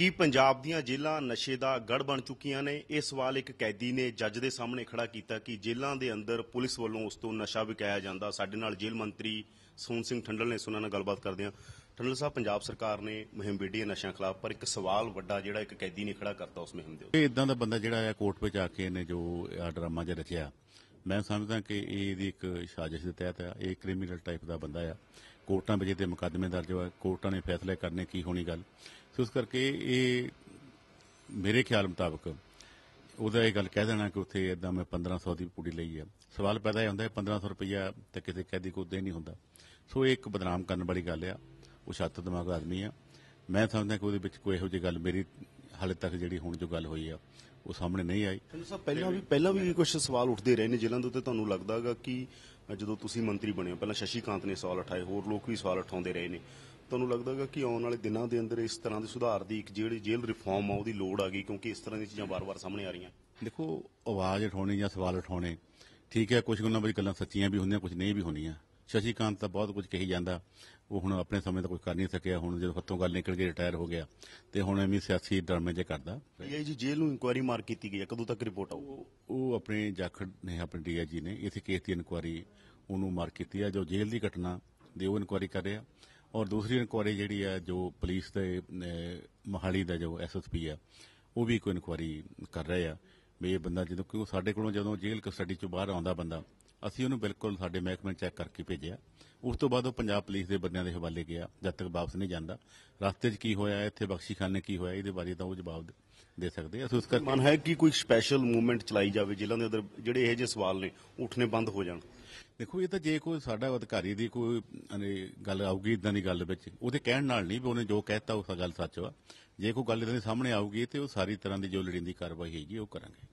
ਕੀ ਪੰਜਾਬ ਦੀਆਂ ਜੇਲ੍ਹਾਂ ਨਸ਼ੇ ਦਾ ਗੜ ਬਣ ਚੁੱਕੀਆਂ ਨੇ। ਇਹ ਸਵਾਲ ਇੱਕ ਕੈਦੀ ਨੇ ਜੱਜ ਦੇ ਸਾਹਮਣੇ ਖੜਾ ਕੀਤਾ ਕਿ ਜੇਲ੍ਹਾਂ ਦੇ ਅੰਦਰ ਪੁਲਿਸ ਵੱਲੋਂ ਉਸ ਤੋਂ ਨਸ਼ਾ ਵਿਕਾਇਆ ਜਾਂਦਾ। ਸਾਡੇ ਨਾਲ ਜੇਲ੍ਹ ਮੰਤਰੀ ਸੋਹਣ ਸਿੰਘ ਠੰਡਲ ਨੇ ਸੁਣਨ ਨਾਲ ਗੱਲਬਾਤ ਕਰਦੇ ਹਾਂ। ਠੰਡਲ ਸਾਹਿਬ, ਪੰਜਾਬ ਸਰਕਾਰ ਨੇ ਮੁਹਿੰਮ ਵਿੱਢੀ ਹੈ ਨਸ਼ਿਆਂ ਖਿਲਾਫ, ਪਰ ਇੱਕ ਸਵਾਲ ਵੱਡਾ ਜਿਹੜਾ ਇੱਕ ਕੈਦੀ ਨੇ ਖੜਾ ਕਰਤਾ ਉਸ ਮੁਹਿੰਮ ਦੇ ਉੱਤੇ। ਇਹ ਇਦਾਂ ਦਾ ਬੰਦਾ ਜਿਹੜਾ ਹੈ ਕੋਰਟ ਵਿੱਚ ਆ ਕੇ ਇਹਨੇ ਜੋ ਆ ਡਰਾਮਾ ਜਿਹਾ ਰਚਿਆ ਮੈਂ ਸਮਝਦਾ ਕਿ ਇਹ ਇਹਦੀ ਇੱਕ ਸਾਜ਼ਿਸ਼ ਦੇ ਤਹਿਤ ਆ, ਇਹ ਕ੍ਰਿਮੀਨਲ ਟਾਈਪ ਦਾ ਬੰਦਾ ਆ। ਕੋਰਟਾਂ ਵਿੱਚ ਇਹਦੇ ਮੁਕੱਦਮੇ ਦਰਜ ਹੋਇਆ ਕੋਰਟਾਂ ਨੇ ਫੈਸਲੇ ਕਰਨੇ ਕੀ ਹੋਣੀ ਗੱਲ। ਸੋ ਇਸ ਕਰਕੇ ਇਹ ਮੇਰੇ ਖਿਆਲ ਮੁਤਾਬਕ ਉਹਦਾ ਇਹ ਗੱਲ ਕਹਿ ਦੇਣਾ ਕਿ ਉੱਥੇ ਇਦਾਂ ਮੈਂ 1500 ਦੀ ਪੁੜੀ ਲਈ ਆ। ਸਵਾਲ ਪੈਦਾ ਇਹ ਹੁੰਦਾ ਹੈ 1500 ਰੁਪਈਆ ਤਾਂ ਕਿਸੇ ਕੈਦੀ ਕੋਲ ਦੇ ਨਹੀਂ ਹੁੰਦਾ। ਸੋ ਇਹ ਇੱਕ ਬਦਨਾਮ ਕਰਨ ਵਾਲੀ ਗੱਲ ਆ। ਉਹ ਛੱਤ ਦਿਮਾਗ ਆਦਮੀ ਆ। ਮੈਂ ਸਮਝਦਾ ਕਿ ਉਹਦੇ ਵਿੱਚ ਕੋਈ ਇਹੋ ਜਿਹੀ ਗੱਲ ਮੇਰੀ ਹਾਲੇ ਤੱਕ ਜਿਹੜੀ ਹੁਣ ਜੋ ਗੱਲ ਹੋਈ ਆ ਉਹ ਸਾਹਮਣੇ ਨਹੀਂ ਆਈ। ਸਾਹਿਬ ਪਹਿਲਾਂ ਵੀ ਪਹਿਲਾਂ ਵੀ ਕੁਝ ਸਵਾਲ ਉੱਠਦੇ ਰਹੇ ਨੇ ਜੇਲ੍ਹਾਂ ਦੇ ਉੱਤੇ ਤੁਹਾਨੂੰ ਲੱਗਦਾਗਾ ਕਿ ਜਦੋਂ ਤੁਸੀਂ ਮੰਤਰੀ ਬਣੇ ਪਹਿਲਾਂ ਸ਼ਸ਼ੀਕਾਂਤ ਨੇ ਸਵਾਲ ਉਠਾਏ ਹੋਰ ਲੋਕ ਵੀ ਸਵਾਲ ਉਠਾਉਂਦੇ ਰਹੇ ਨੇ। ਤੁਹਾਨੂੰ ਲੱਗਦਾਗਾ ਕਿ ਆਉਣ ਵਾਲੇ ਦਿਨਾਂ ਦੇ ਅੰਦਰ ਇਸ ਤਰ੍ਹਾਂ ਦੇ ਸੁਧਾਰ ਦੀ ਇੱਕ ਜਿਹੜੀ ਜੇਲ੍ਹ ਰਿਫਾਰਮ ਆ ਉਹਦੀ ਲੋੜ ਆ ਗਈ ਕਿਉਂਕਿ ਇਸ ਤਰ੍ਹਾਂ ਦੀਆਂ ਚੀਜ਼ਾਂ ਵਾਰ-ਵਾਰ ਸਾਹਮਣੇ ਆ ਰਹੀਆਂ? ਦੇਖੋ ਆਵਾਜ਼ ਉਠਾਉਣੀ ਜਾਂ ਸਵਾਲ ਉਠਾਉਣੇ ਠੀਕ ਹੈ ਕੁਝ ਗੱਲਾਂ ਵਿੱਚ ਗੱਲਾਂ ਸੱਚੀਆਂ ਵੀ ਹੁੰਦੀਆਂ ਕੁਝ ਨਹੀਂ ਵੀ ਹੁੰਦੀਆਂ ਸ਼ਸ਼ੀਕਾਂਤ ਤਾਂ ਬਹੁਤ ਕੁਝ ਕਹੀ ਜਾਂਦਾ। ਉਹ ਹੁਣ ਆਪਣੇ ਸਮੇਂ ਤਾਂ ਕੁਝ ਕਰ ਨਹੀਂ ਸਕਿਆ। ਹੁਣ ਜਦੋਂ ਹੱਥੋਂ ਗੱਲ ਨਿਕਲ ਕੇ ਰਿਟਾਇਰ ਹੋ ਗਿਆ। ਤੇ ਹੁਣ ਐਵੇਂ ਸਿਆਸੀ ਡਰਾਮੇ ਜੇ ਕਰਦਾ। ਜੀ ਜੇਲ੍ਹ ਨੂੰ ਇਨਕੁਆਇਰੀ ਮਾਰ ਕੀਤੀ ਗਈ ਹੈ। ਕਦੋਂ ਤੱਕ ਰਿਪੋਰਟ ਆਊ ਉਹ ਆਪਣੇ ਜਾਖੜ ਨੇ ਆਪਣੇ ਡੀਆਈਜੀ ਨੇ ਇਸੇ ਕੇਸ ਦੀ ਇਨਕੁਆਰੀ ਉਹਨੂੰ ਮਾਰ ਕੀਤੀ ਹੈ। ਜੋ ਜੇਲ੍ਹ ਦੀ ਘਟਨਾ ਦੀ ਉਹ ਇਨਕੁਆਰੀ ਕਰ ਰਿਹਾ। ਔਰ ਦੂਸਰੀ ਇਨਕੁਆਰੀ ਜਿਹੜੀ ਹੈ ਜੋ ਪੁਲਿਸ ਦੇ ਮੋਹਾਲੀ ਦਾ ਜੋ ਐਸਐਸਪੀ ਆ ਉਹ ਵੀ ਕੋਈ ਇਨਕੁਆਰੀ ਕਰ ਰਹੇ ਆ। ਵੀ ਇਹ ਬੰਦਾ ਜਦੋਂ ਕਿ ਉਹ ਸਾਡੇ ਕੋਲੋਂ ਜਦੋਂ ਜੇਲ੍ਹ ਕਸਟਡੀ ਚੋਂ ਬਾਹਰ ਆਉਂਦਾ ਬੰਦਾ ਅਸੀਂ ਉਹਨੂੰ ਬਿਲਕੁਲ ਸਾਡੇ ਮਹਿਕਮੇ ਚੈੱਕ ਕਰਕੇ ਭੇਜਿਆ। ਉਸ ਤੋਂ ਬਾਅਦ ਉਹ ਪੰਜਾਬ ਪੁਲਿਸ ਦੇ ਬੰਦਿਆਂ ਦੇ ਹਵਾਲੇ ਗਿਆ ਜਦ ਤੱਕ ਵਾਪਸ ਨਹੀਂ ਜਾਂਦਾ। ਰਸਤੇ 'ਚ ਕੀ ਹੋਇਆ ਇੱਥੇ ਬਖਸ਼ੀਖਾਨੇ ਕੀ ਹੋਇਆ ਇਹਦੇ ਬਾਰੇ ਤਾਂ ਉਹ ਜਵਾਬ ਦੇ- ਸਕਦੇ ਅਸੀਂ ਉਸ ਕਰਕੇ ਮਨ ਹੈ ਕਿ ਕੋਈ ਸਪੈਸ਼ਲ ਮੂਵਮੈਂਟ ਚਲਾਈ ਜਾਵੇ ਜੇਲ੍ਹਾਂ ਦੇ ਅੰਦਰ ਜਿਹੜੇ ਇਹੋ ਜਿਹੇ ਸਵਾਲ ਨੇ ਉੱਠਣੇ ਬੰਦ ਹੋ ਜਾਣ। ਦੇਖੋ ਇਹ ਤਾਂ ਜੇ ਕੋਈ ਸਾਡਾ ਅਧਿਕਾਰੀ ਦੀ ਕੋਈ ਅਨੇ ਗੱਲ ਆਊਗੀ ਇਦਾਂ ਦੀ ਗੱਲ ਵਿੱਚ ਉਹਦੇ ਕਹਿਣ ਨਾਲ ਨਹੀਂ ਵੀ ਉਹਨੇ ਜੋ ਕਹਿਤਾ ਉਹ ਗੱਲ ਸੱਚ ਵਾ। ਜੇ ਕੋਈ ਗੱਲ ਇਦਾਂ ਦੀ ਸਾਹਮਣੇ ਆਊਗੀ ਤੇ ਉਹ ਸਾਰੀ ਤਰ੍ਹਾਂ ਦੀ ਜੋ ਲੋੜੀਂਦੀ ਕਾਰਵਾਈ ਹੈਗੀ ਉਹ ਕਰਾਂਗੇ।